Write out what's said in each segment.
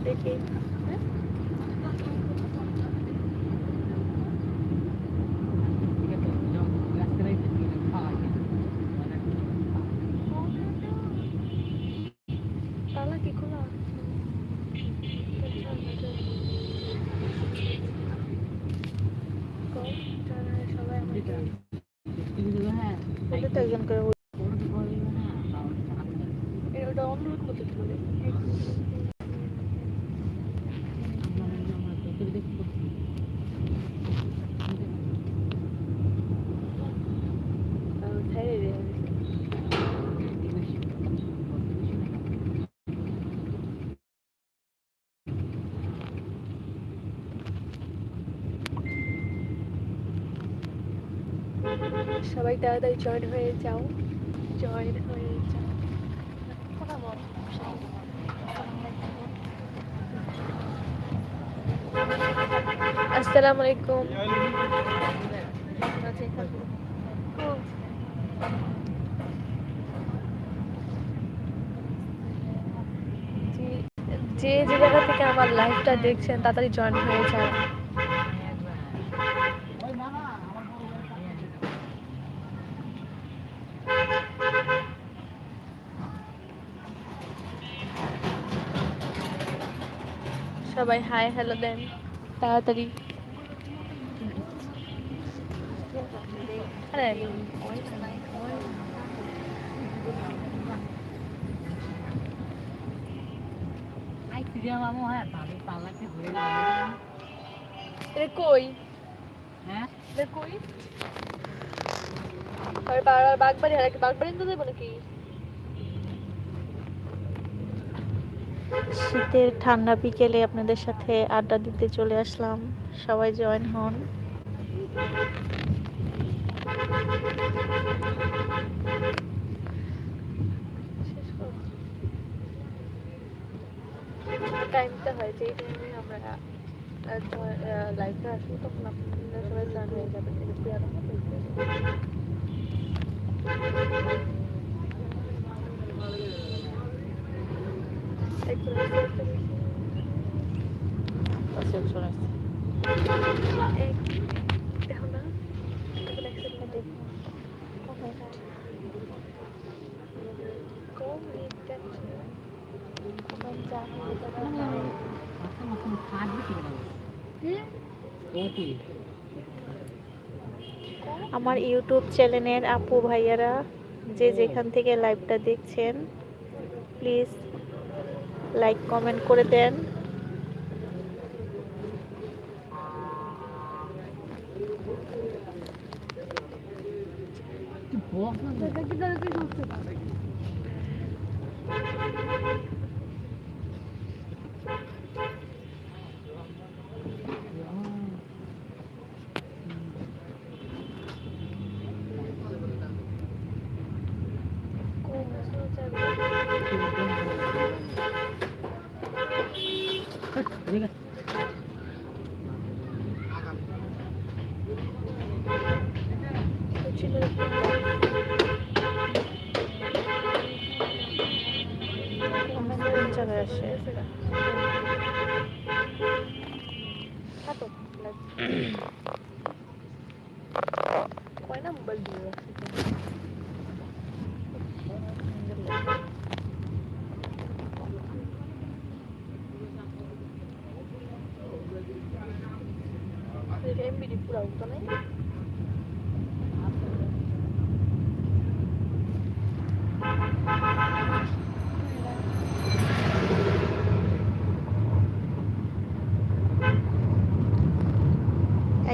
দেখি তালা কি খোলা কম, তারা সবাই আমাকে বলে তো একজন করে বলছে, "এ, ওটা অনুরোধ করতে বলে ছেড়ে দিয়ে সবাই তাড়াতাড়ি জয়েন হয়ে যাও। জয়েন হয়ে যাও। আসসালামু আলাইকুম। যে- যে জায়গা থেকে আমার লাইফটা দেখছেন, তাড়াতাড়ি জয়েন হয়ে যান সবাই হাই হ্যালো দেন তাড়াতাড়ি। কই? এটা কই? বাগবাড়ি আর বাগবাড়ি তো দেবো নাকি? শীতের ঠান্ডা বিকেলে আপনাদের সাথে আড্ডা দিতে চলে আসলাম। সবাই জয়েন হন। টাইমটা হয় যেই টাইমে আমরা লাইভে আসব, তখন আপনারা সবাই জান হয়ে যাবেন এটা পুরানো দেখো না এখন এক সেকেন্ড দেখো কোন লিঙ্কটা আমার যা হয়ে যাবে আমার ইউটিউব চ্যানেলের আপু ভাইয়ারা যে যেখান থেকে লাইভটা দেখছেন প্লিজ লাইক কমেন্ট করে দেন। জায়গায় আসে কয় না মোবাইল দিয়ে এমবিডি পুরা উঠতো নাই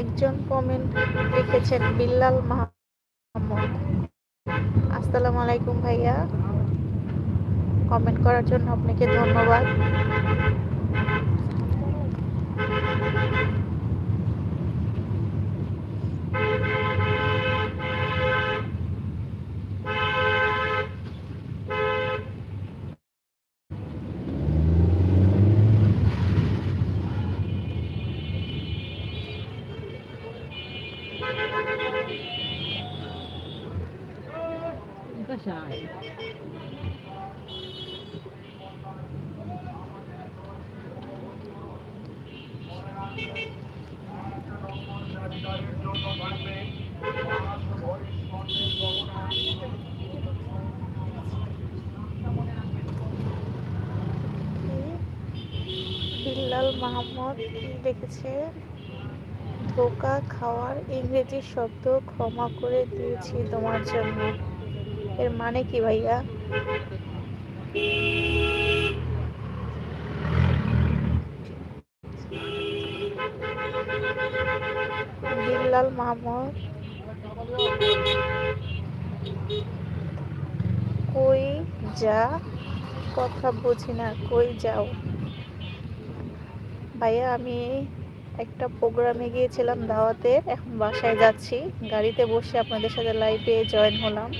একজন কমেন্ট রেখেছেন বিল্লাল মাহমুদ। আসসালামু আলাইকুম ভাইয়া। কমেন্ট করার জন্য আপনাকে ধন্যবাদ। মাহমুদ কি লিখেছে ধোকা খাওয়ার ইংরেজি শব্দ ক্ষমা করে দিয়েছি তোমার জন্য। এর মানে কি ভাইয়া? বিল্লাল মাহমুদ কই যা? কথা বুঝি না, কই যাও? ভাইয়া, আমি একটা প্রোগ্রামে গিয়েছিলাম দাওয়াতে, এখন বাসায় যাচ্ছি। গাড়িতে বসে আপনাদের সাথে লাইভে জয়েন হলাম।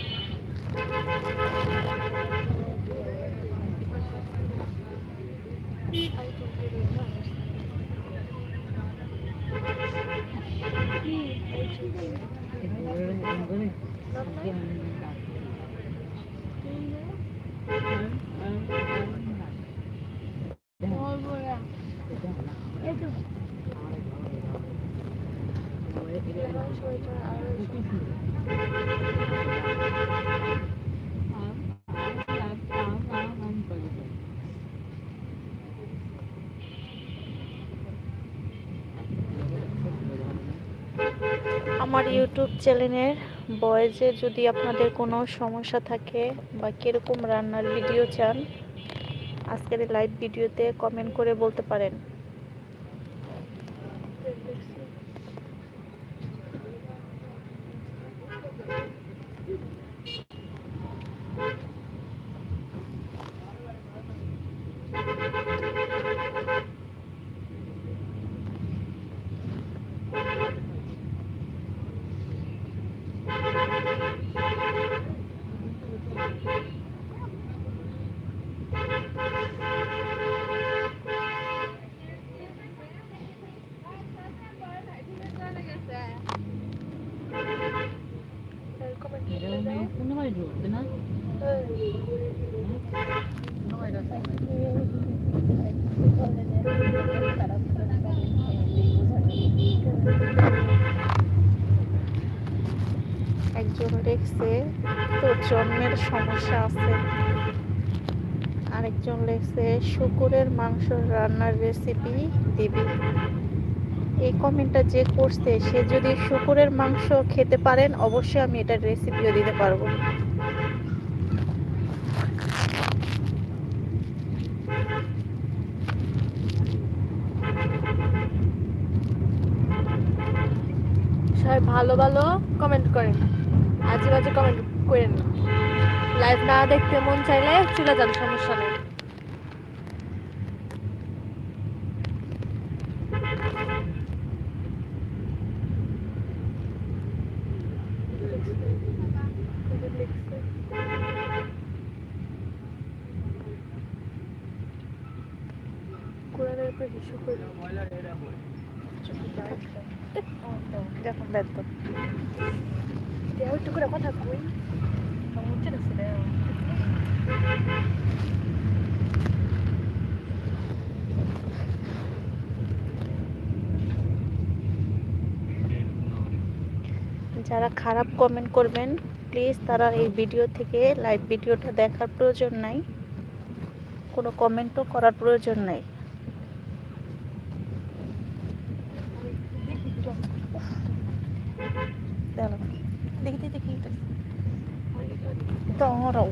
আমার ইউটিউব চ্যানেলের বয়েজে যদি আপনাদের কোনো সমস্যা থাকে বা কীরকম রান্নার ভিডিও চান, আজকের লাইভ ভিডিওতে কমেন্ট করে বলতে পারেন একজন লেখছে তোর জন্মের সমস্যা আছে। আরেকজন লেখছে, শুকুরের মাংস রান্নার রেসিপি দিবি। এই কমেন্টটা যে করছে, সে যদি শুকুরের মাংস খেতে পারেন, অবশ্যই আমি এটার রেসিপিও দিতে পারব। সবাই ভালো ভালো কমেন্ট করেন। আজে বাজে কমেন্ট করেন। না লাইভ না দেখতে মন চাইলে চলে যান সমস্যা নেই কোরআনের উপর হিসু করে যখন ব্যর্থ দেও একটু করে কথা কই মুচ্ছে না ছিল যারা খারাপ কমেন্ট করবেন প্লিজ তারা এই ভিডিও থেকে লাইভ ভিডিওটা দেখার প্রয়োজন নাই। কোনো কমেন্টও করার প্রয়োজন নাই দাঁড়াও। দেখি দেখি দেখি দেখি। দাঁড়াও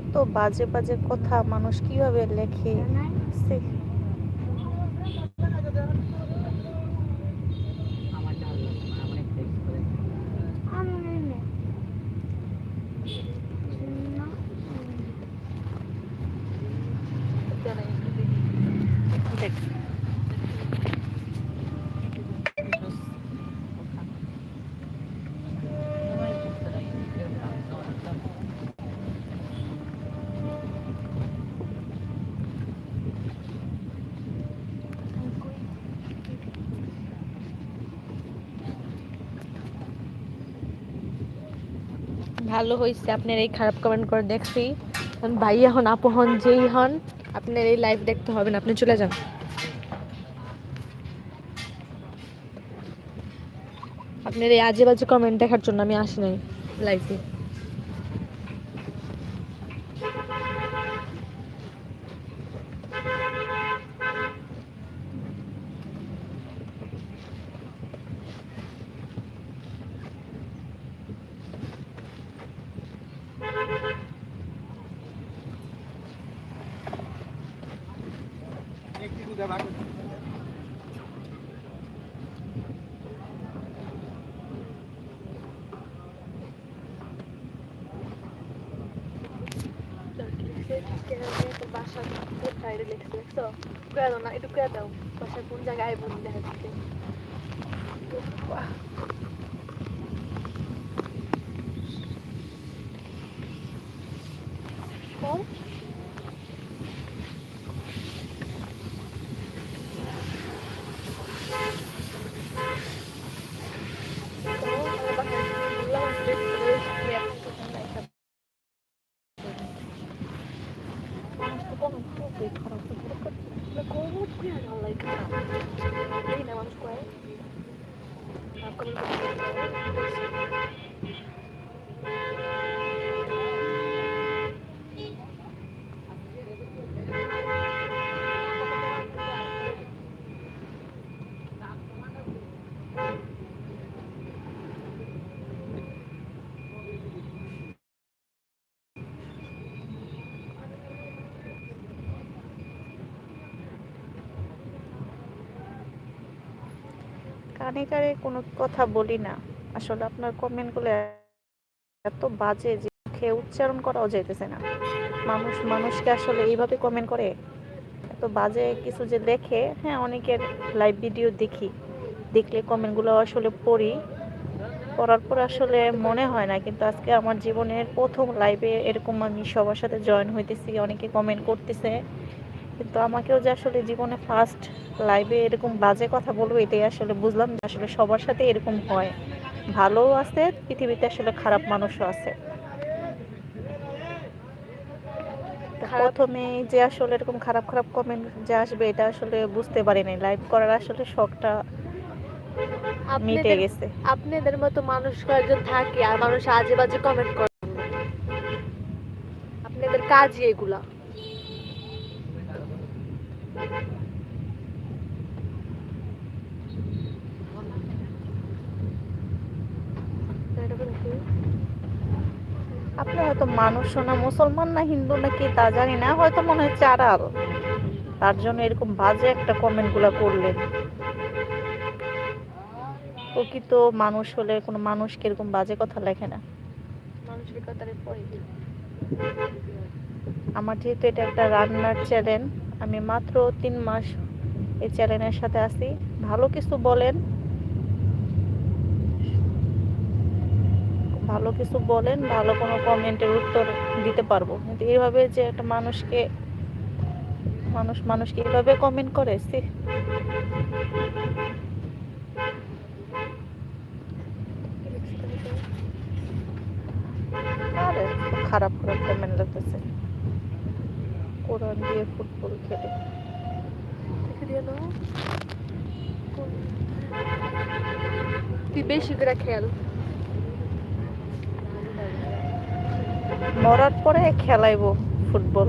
এত বাজে বাজে কথা মানুষ কীভাবে লেখে সে দেখ ভালো হয়েছে আপনার এই খারাপ কমেন্ট করে দেখছি। ভাই এখন আপু হন যেই হন, আপনার এই লাইভ দেখতে হবে না, আপনি চলে যান। আপনার এই আজে বাজে কমেন্ট দেখার জন্য আমি আসি নাই লাইভে বাসার সাইডে লিখছে লিখছো করে দাও না, একটু করে দাও। বাসার কোন জায়গায় বলি দেখা যাচ্ছে কোন কানে কানে কোনো কথা বলি না। আসলে আপনার কমেন্টগুলো এত বাজে যে মুখে উচ্চারণ করাও যাইতেছে না। মানুষ, মানুষকে আসলে এইভাবে কমেন্ট করে। এত বাজে কিছু যে দেখে হ্যাঁ অনেকের লাইভ ভিডিও দেখি। দেখলে কমেন্টগুলো আসলে পড়ি। পড়ার পর আসলে মনে হয় না, কিন্তু আজকে আমার জীবনের প্রথম লাইভে এরকম আমি সবার সাথে জয়েন হইতেছি, অনেকে কমেন্ট করতেছে। কিন্তু আমাকেও যে আসলে জীবনে ফার্স্ট লাইভে এরকম বাজে কথা বলব এটাই আসলে বুঝলাম যে আসলে সবার সাথে এরকম হয়। ভালোও আছে পৃথিবীতে আসলে খারাপ মানুষও আছে। প্রথমে যে আসলে এরকম খারাপ খারাপ কমেন্ট যে আসবে এটা আসলে বুঝতে পারিনি। লাইভ করার আসলে শখটা মিটে গেছে। আপনাদের মতো মানুষ কয়েকজন থাকে আর মানুষ আজে বাজে কমেন্ট করে? আপনাদের কাজই এগুলা। আপনি হয়তো মানুষ না মুসলমান না হিন্দু না কি তা জানি না হয়তো মনে হয় চারাল তার জন্য এরকম বাজে একটা কমেন্টগুলা করলেন। প্রকৃত মানুষ হলে কোনো মানুষকে এরকম বাজে কথা লেখে না? মানুষের কথারে আমার যেহেতু এটা একটা রান্নার চ্যানেল আমি মাত্র তিন মাস এই চ্যানেলের সাথে আছি। ভালো কিছু বলেন। ভালো কিছু বলেন, ভালো কোনো কমেন্টের উত্তর দিতে পারব। কিন্তু এইভাবে যে একটা মানুষকে, মানুষ, মানুষকে এইভাবে কমেন্ট করে খারাপ খারাপ কমেন্ট লাগতেছে। কোরআন দিয়ে ফুটবল খেলে। তুই বেশি করে খেল। মরার পরে খেলাইব ফুটবল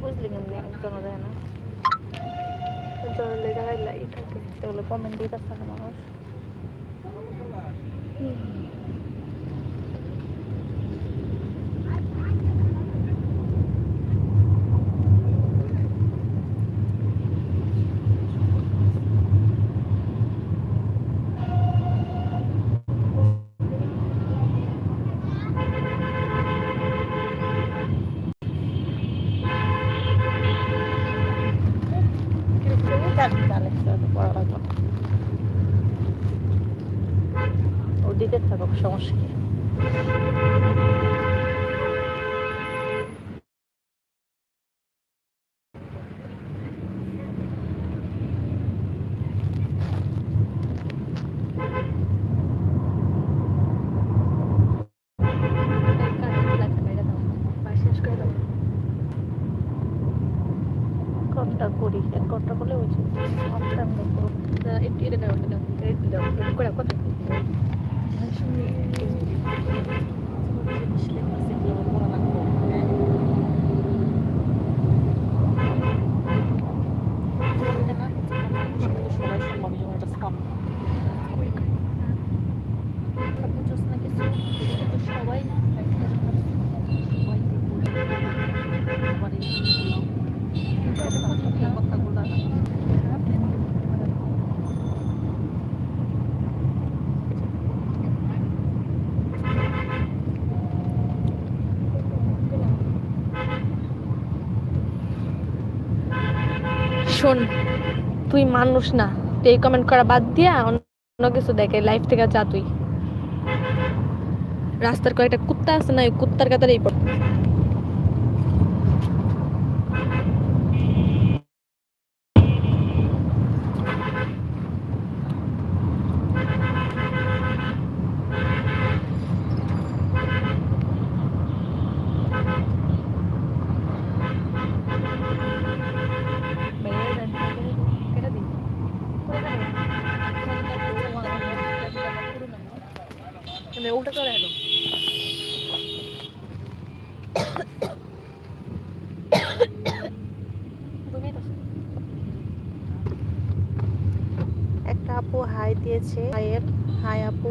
বুঝলি কেমনি একজনও দেয় না এগুলো কমেন্ট দিতেছে না মানুষ জানি না লেখা পড়া লাগবে না। ওদিক লাইভে থাকুক সমস্যা কি ঘণ্টা করি এক ঘণ্টা বলে ওই যে অফ টাইম দেখব শোন তুই মানুষ না। তুই কমেন্ট করা বাদ দিয়া অন্য কিছু দেখে লাইফ থেকে যা তুই। রাস্তার কয়েকটা কুত্তা আছে না, ওই কুত্তার কাতারেই পড় উল্টা চলে এলো একটা আপু হাই দিয়েছে হাইয়ের হাই আপু।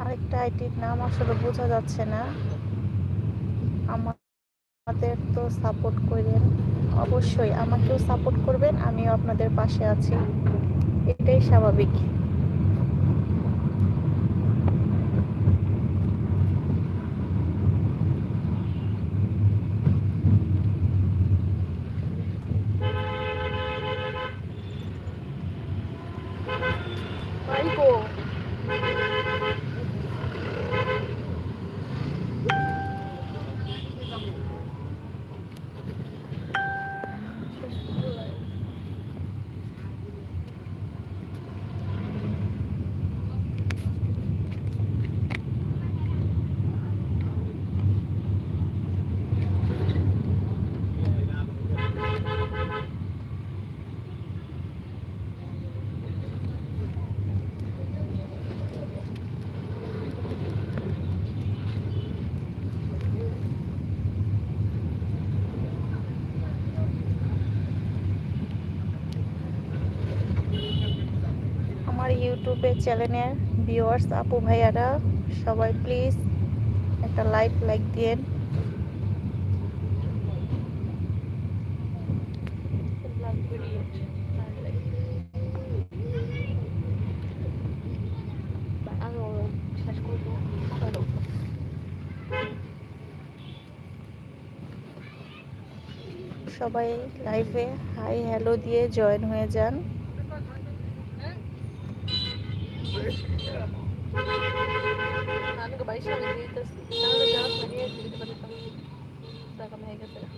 আরেকটা আইটির নাম আসলে বোঝা যাচ্ছে না। আমা- আমাদের তো সাপোর্ট করেন। অবশ্যই আমাকেও সাপোর্ট করবেন আমিও আপনাদের পাশে আছি। এটাই স্বাভাবিক। আমার ইউটিউবে চ্যানেলের ভিউয়ার্স আপু ভাইয়ারা, সবাই প্লিজ একটা লাইক লাইক দিয়েন। সবাই লাইভে হাই হ্যালো দিয়ে জয়েন হয়ে যান। जाएगा फिर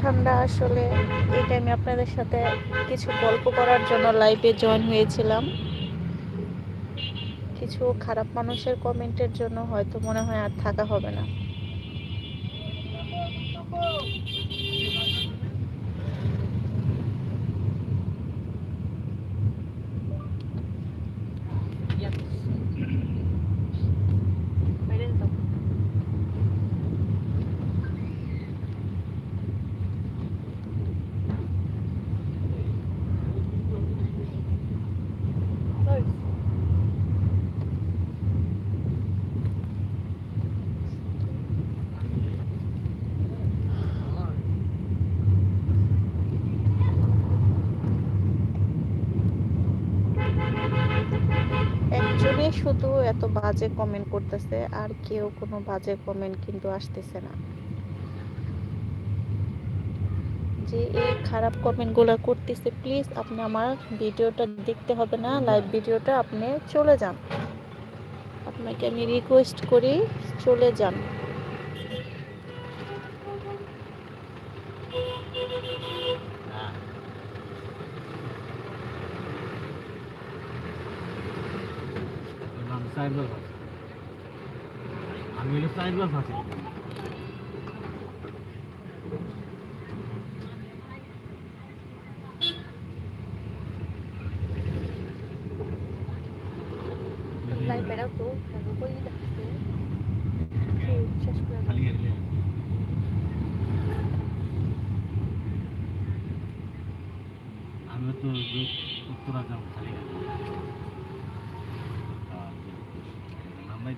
ঠান্ডা আসলে এই টাইমে আপনাদের সাথে কিছু গল্প করার জন্য লাইভে জয়েন হয়েছিলাম। কিছু খারাপ মানুষের কমেন্টের জন্য হয়তো মনে হয় আর থাকা হবে না বাইরে যেতাম ওই, একজনই শুধু এত বাজে কমেন্ট করতেছে, আর কেউ কোনো বাজে কমেন্ট কিন্তু আসতেছে না। যে এই খারাপ কমেন্ট কমেন্টগুলো করতেছে প্লিজ আপনি আমার ভিডিওটা দেখতে হবে না লাইভ ভিডিওটা আপনি চলে যান। আপনাকে আমি রিকোয়েস্ট করি, চলে যান। দেখতে শেষ করে দাও। খালি গেলে আমি তো উত্তরা যাব খালি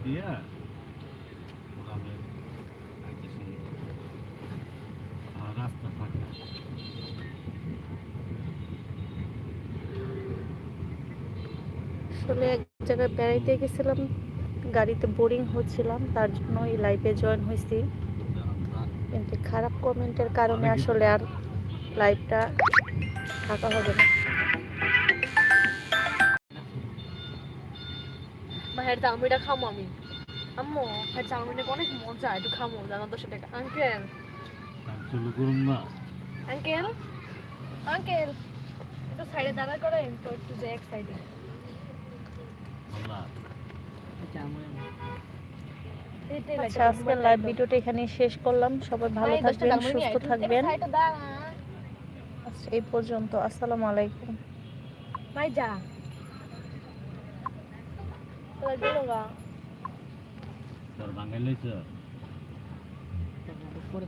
দিয়া ওখানে রাস্তা ফাঁকা আসলে এক জায়গায় বেড়াইতে গেছিলাম গাড়িতে বোরিং হচ্ছিলাম তার জন্য এই লাইভে জয়েন হয়েছি। কিন্তু খারাপ কমেন্টের কারণে আসলে আর লাইভটা থাকা হবে না। খামো আমি। আম্মু হ্যাঁ চাউমিনটা অনেক মজা একটু খামো জানো দশ টাকা আঙ্কেল। Uncle uncle? একটু সাইডে দাঁড়া করেন তো একটু যে এক সাইডে। আচ্ছা আজকের লাইভ ভিডিওটা এখানে শেষ করলাম। সবাই ভালো থাকবেন সুস্থ থাকবেন। আচ্ছা এই পর্যন্ত আসসালামু আলাইকুম। ভাই যা। গেলো গা তোর বাঙালি তো